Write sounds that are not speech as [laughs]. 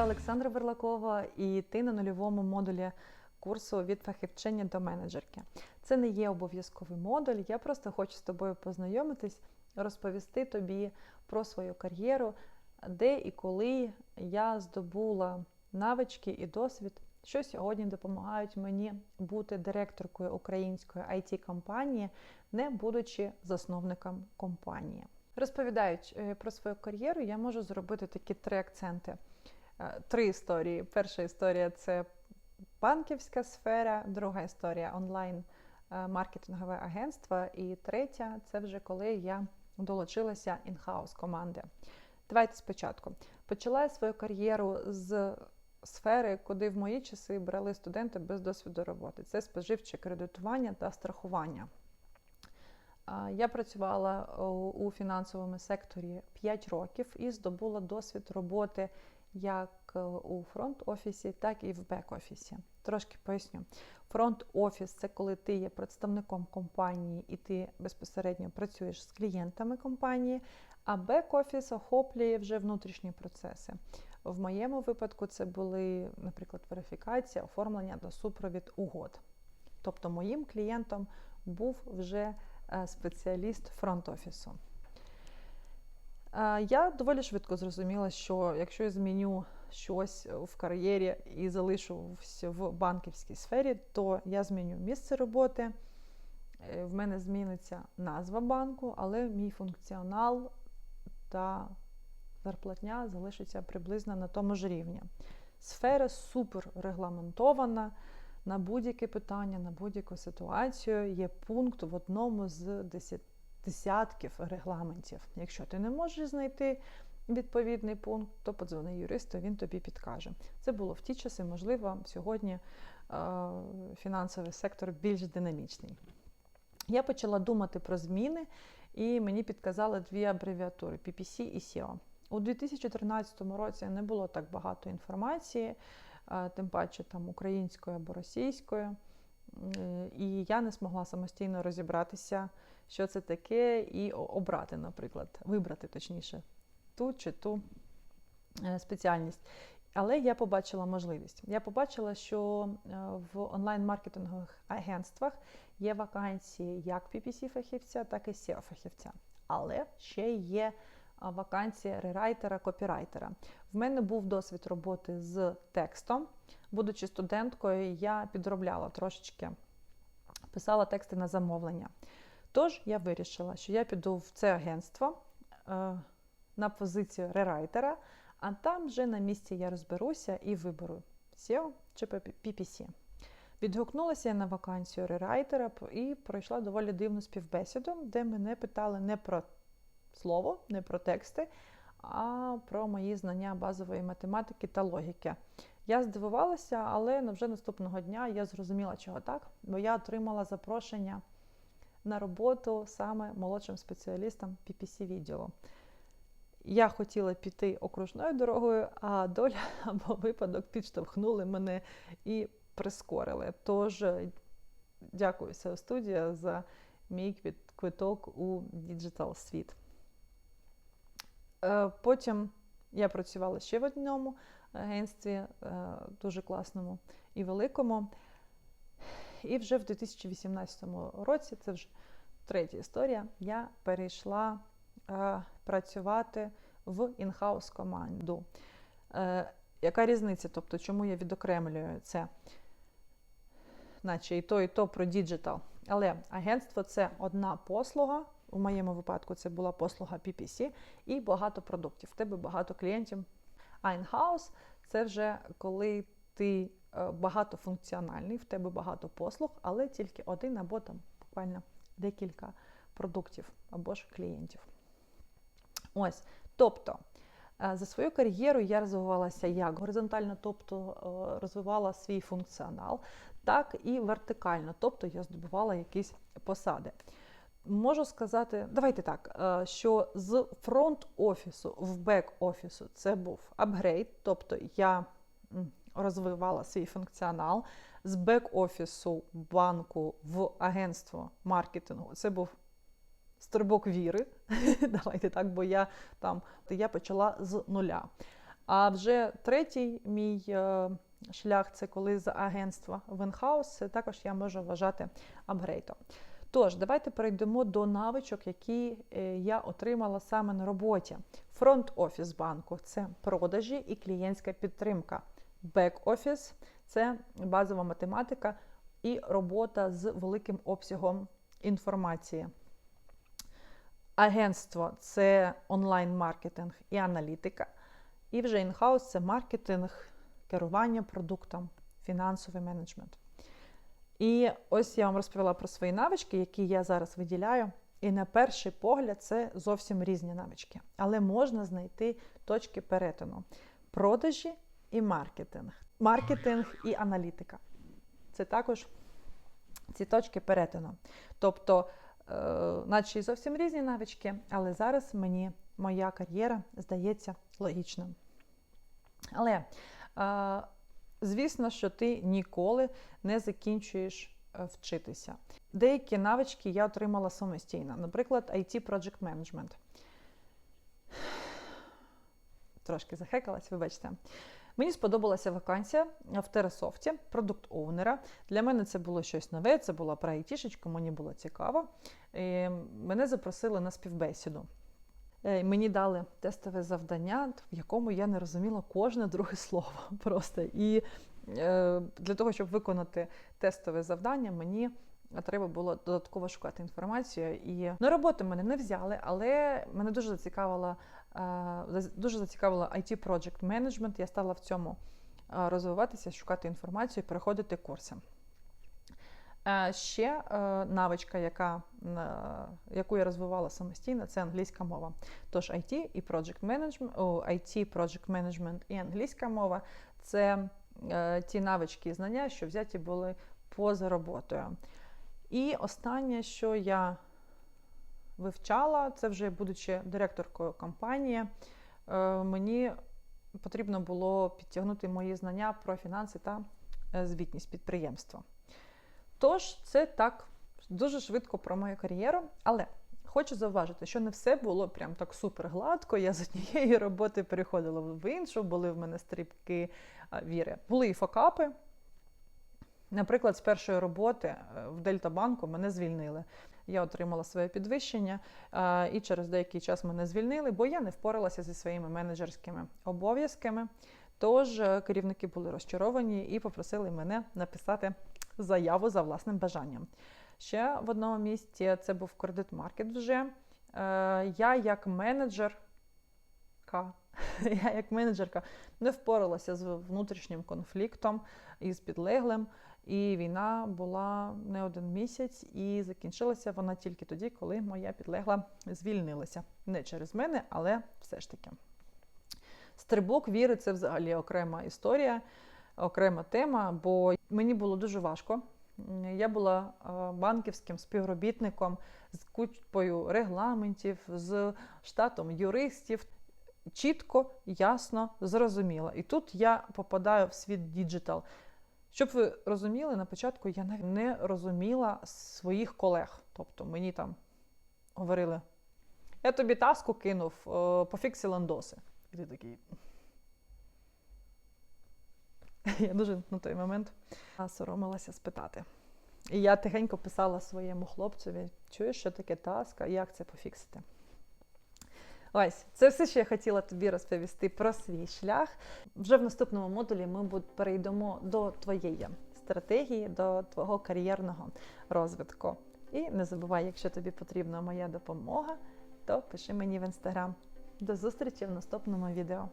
Я Олександра Верлакова, і ти на нульовому модулі курсу від фахівчині до менеджерки. Це не є обов'язковий модуль. Я просто хочу з тобою познайомитись, розповісти тобі про свою кар'єру, де і коли я здобула навички і досвід, що сьогодні допомагають мені бути директоркою української it компанії не будучи засновником компанії. Розповідаючи е, про свою кар'єру, я можу зробити такі три акценти. Е, Три історії. Перша історія це банківська сфера, друга історія онлайн е, агентство. І третя це вже коли я долучилася інхаус команди. Давайте спочатку. Почала я свою кар'єру з сфери, куди в мої часи брали студенти без досвіду роботи. Це споживче кредитування та страхування. Я працювала у фінансовому секторі 5 років і здобула досвід роботи як е, у фронт-офісі, так і в бек-офісі. Трошки поясню. Фронт-офіс це коли ти є представником компанії і ти безпосередньо працюєш з клієнтами компанії, а бек-офіс охоплює вже внутрішні процеси. В моєму випадку це були, наприклад, верифікація, оформлення та супровід угод. Тобто моїм клієнтом був вже е, спеціаліст фронт-офісу. Е, Я доволі швидко зрозуміла, що якщо я зміню щось в кар'єрі і залишусь в банківській сфері, то я зміню місце роботи, е, в мене зміниться назва банку, але мій функціонал та зарплатня залишиться приблизно на тому ж рівні. Сфера супер регламентована. На будь-яке питання, на будь-яку ситуацію є пункт в одному з десятків регламентів. Якщо ти не можеш знайти відповідний пункт, то подзвони юристу, він тобі підкаже. Це було в ті часи, можливо, сьогодні е, фінансовий сектор більш динамічний. Я почала думати про зміни, і мені підказали дві абревіатури PPC і SEO. У 2013 році не було так багато інформації, тим паче там українською або російською. І я не змогла самостійно розібратися, що це таке, і обрати, наприклад, вибрати точніше ту чи ту е, спеціальність. Але я побачила можливість. Я побачила, що в онлайн-маркетингових агентствах є вакансії як PPC-фахівця, так і SEO-фахівця. Але ще є вакансія рерайтера, копірайтера. В мене був досвід роботи з текстом. Будучи студенткою, я підробляла трошечки, писала тексти на замовлення. Тож я вирішила, що я піду в це агентство е, на позицію рерайтера, а там вже на місці я розберуся і виберу SEO чи PPC. Відгукнулася я на вакансію рерайтера і пройшла доволі дивну співбесіду, де мене питали не про слово, не про тексти, а про мої знання базової математики та логіки. Я здивувалася, але вже наступного дня я зрозуміла, чого так, бо я отримала запрошення на роботу саме молодшим спеціалістом PPC відділу. Я хотіла піти окружною дорогою, а доля [laughs] або випадок підштовхнули мене і прискорили. Тож, дякую, SEO студія за мій квиток у діджитал світ. Е, потім я працювала ще в одному агентстві, е, дуже класному і великому. І вже в 2018 році, це вже третя історія, я перейшла е, працювати в інхаус команду. Яка різниця? Тобто, чому я відокремлюю це? Наче і то, і то про діджитал. Але агентство це одна послуга. У моєму випадку це була послуга PPC і багато продуктів. В тебе багато клієнтів. А in-house – це вже коли ти багатофункціональний, в тебе багато послуг, але тільки один або там буквально декілька продуктів або ж клієнтів. Ось. Тобто, за свою кар'єру я розвивалася як горизонтально, тобто розвивала свій функціонал, так і вертикально, тобто я здобувала якісь посади. Можу сказати, давайте так, що з фронт-офісу в бек-офісу це був апгрейд, тобто я розвивала свій функціонал. З бек-офісу банку в агентство маркетингу це був стрибок віри. [laughs] Давайте так, бо я там я почала з нуля. А вже третій мій е, шлях це коли з агентства в інхаус, також я можу вважати апгрейдом. Тож, давайте перейдемо до навичок, які е, я отримала саме на роботі. Фронт-офіс банку це продажі і клієнтська підтримка. Бек-офіс це базова математика і робота з великим обсягом інформації. Агентство це онлайн-маркетинг і аналітика. І вже інхаус це маркетинг, керування продуктом, фінансовий менеджмент. І ось я вам розповіла про свої навички, які я зараз виділяю. І на перший погляд це зовсім різні навички. Але можна знайти точки перетину: продажі і маркетинг, маркетинг і аналітика. Це також ці точки перетину. Тобто, е, наче зовсім різні навички, але зараз мені моя кар'єра здається логічною. Але, е, звісно, що ти ніколи не закінчуєш е, вчитися. Деякі навички я отримала самостійно, наприклад, IT Project Management. [sighs] Трошки захекалась, вибачте. Мені сподобалася вакансія в Терасофті, продукт оунера. Для мене це було щось нове, це була прайтішечка, мені було цікаво. І мене запросили на співбесіду. Е, Мені дали тестове завдання, в якому я не розуміла кожне друге слово. [laughs] Просто. І е, для того, щоб виконати тестове завдання, мені треба було додатково шукати інформацію. І на роботу мене не взяли, але мене дуже зацікавила е, дуже зацікавила IT Project Management. Я стала в цьому е, розвиватися, шукати інформацію, переходити курси. Е, Ще навичка, яка, яку я розвивала самостійно, це англійська мова. Тож IT і Project Management, IT, Project Management і англійська мова це ті навички і знання, що взяті були поза роботою. І останнє, що я вивчала, це вже будучи директоркою компанії, е, мені потрібно було підтягнути мої знання про фінанси та е, звітність підприємства. Тож, це так дуже швидко про мою кар'єру, але хочу зауважити, що не все було прям так супер гладко. Я з однієї роботи переходила в іншу, були в мене стрибки віри. Були і факапи. Наприклад, з першої роботи е, в Дельтабанку мене звільнили. Я отримала своє підвищення, е, і через деякий час мене звільнили, бо я не впоралася зі своїми менеджерськими обов'язками. Тож е, керівники були розчаровані і попросили мене написати заяву за власним бажанням. Ще в одному місці це був кредит маркет вже. Я як менеджерка, [laughs] я як менеджерка не впоралася з внутрішнім конфліктом із підлеглим. І війна була не один місяць, і закінчилася вона тільки тоді, коли моя підлегла звільнилася. Не через мене, але все ж таки. Стрибок віри це взагалі окрема історія, окрема тема, бо мені було дуже важко. Я була банківським співробітником з купою регламентів, з штатом юристів. Чітко, ясно, зрозуміло. І тут я попадаю в світ діджитал. Щоб ви розуміли, на початку я навіть не розуміла своїх колег. Тобто мені там говорили: я тобі таску кинув, пофіксі ландоси. І ти такий. [laughs] Я дуже на той момент соромилася спитати. І я тихенько писала своєму хлопцеві: чуєш, що таке таска, як це пофіксити? Ось, це все, що я хотіла тобі розповісти про свій шлях. Вже в наступному модулі ми перейдемо до твоєї стратегії, до твого кар'єрного розвитку. І не забувай, якщо тобі потрібна моя допомога, то пиши мені в інстаграм. До зустрічі в наступному відео.